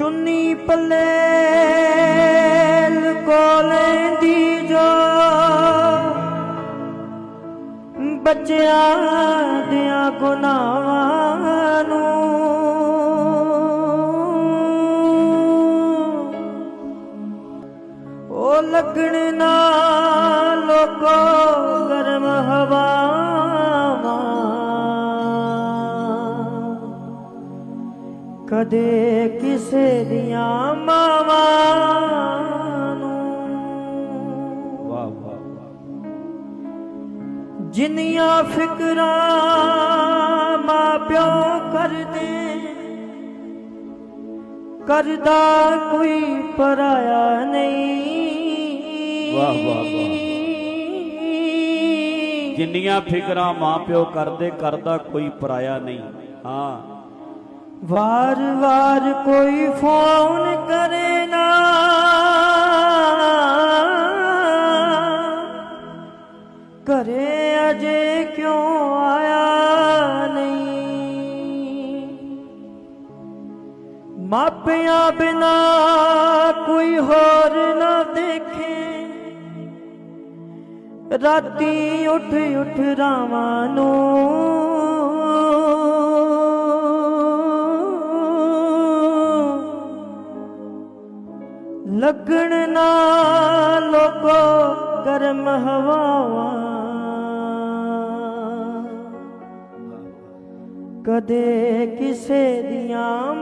ਚੁੰਨੀ ਪੱਲੇ ਕੋਲੇ ਦੀ ਜੋ ਬੱਚਿਆਂ ਦਿਆਂ ਗੁਨਾਹਾਂ ਨੂੰ। ਉਹ ਲੱਗਣ ਨਾ ਕਦੇ ਕਿਸੇ ਦੀਆਂ ਮਾਵਾਂ ਨੂੰ। ਵਾਹ ਵਾਹ ਜਿੰਨੀਆਂ ਫਿਕਰਾਂ ਮਾਂ ਪਿਓ ਕਰਦੇ ਕਰਦਾ ਕੋਈ ਪਰਾਇਆ ਨਹੀਂ। ਵਾਹ, ਵਾਹ, ਵਾਹ। ਜਿੰਨੀਆਂ ਫਿਕਰਾਂ ਮਾਪਿਓ ਕਰਦੇ ਕਰਦਾ ਕੋਈ ਪਰਾਇਆ ਨਹੀਂ। ਹਾਂ। ਵਾਰ ਵਾਰ ਕੋਈ ਫੋਨ ਕਰੇ ਨਾ। ਘਰੇ ਅਜੇ ਕਿਉਂ ਆਇਆ ਨਹੀਂ? ਮਾਪਿਆਂ ਬਿਨਾ ਕੋਈ ਹੋਰ ਨਾ ਦੇਖੇ। ਰਾਤੀ ਉੱਠ ਉੱਠ ਰਾਵਾਂ ਨੂੰ ਲੱਗਣ ਨਾ ਲੋਕੋ ਗਰਮ ਹਵਾਵਾਂ। ਕਦੇ ਕਿਸੇ ਦੀਆਂ